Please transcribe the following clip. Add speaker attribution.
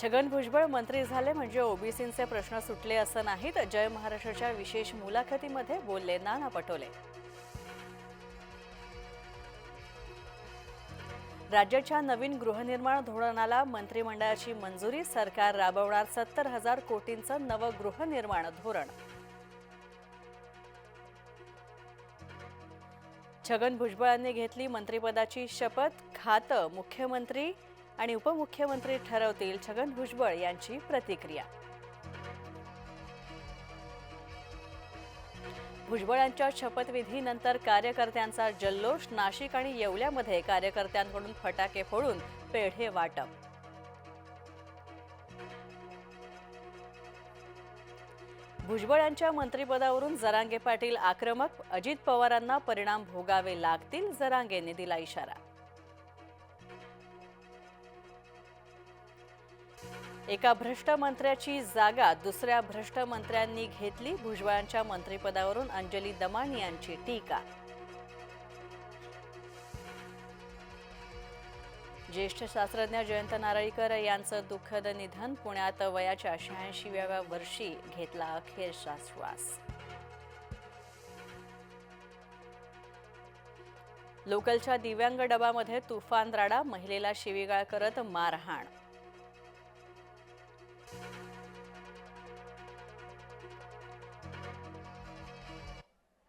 Speaker 1: छगन भुजबळ मंत्री झाले म्हणजे ओबीसींचे प्रश्न सुटले असं नाहीत. जय महाराष्ट्राच्या विशेष मुलाखतीमध्ये बोलले नाना पटोले. राज्याच्या नवीन गृहनिर्माण धोरणाला मंत्रिमंडळाची मंजुरी सरकार राबवणार सत्तर हजार कोटींचं नवं गृहनिर्माण धोरण. छगन भुजबळांनी घेतली मंत्रिपदाची शपथ खातं मुख्यमंत्री आणि उपमुख्यमंत्री ठरवतील छगन भुजबळ यांची प्रतिक्रिया. भुजबळांच्या शपथविधीनंतर कार्यकर्त्यांचा जल्लोष नाशिक आणि येवल्यामध्ये कार्यकर्त्यांकडून फटाके फोडून पेढे वाटप. भुजबळ यांच्या मंत्रिपदावरून जरांगे पाटील आक्रमक अजित पवारांना परिणाम भोगावे लागतील जरांगेने दिला इशारा. एका भ्रष्ट मंत्र्याची जागा दुसऱ्या भ्रष्ट मंत्र्यांनी घेतली भुजबळांच्या मंत्रिपदावरून अंजली दमानी यांची टीका. ज्येष्ठ शास्त्रज्ञ जयंत नारळीकर यांचं दुःखद निधन पुण्यात वयाच्या शहाऐंशीव्या वर्षी घेतला अखेरचा श्वास लोकलच्या दिव्यांग डबामध्ये तुफान राडा महिलेला शिवीगाळ करत मारहाण.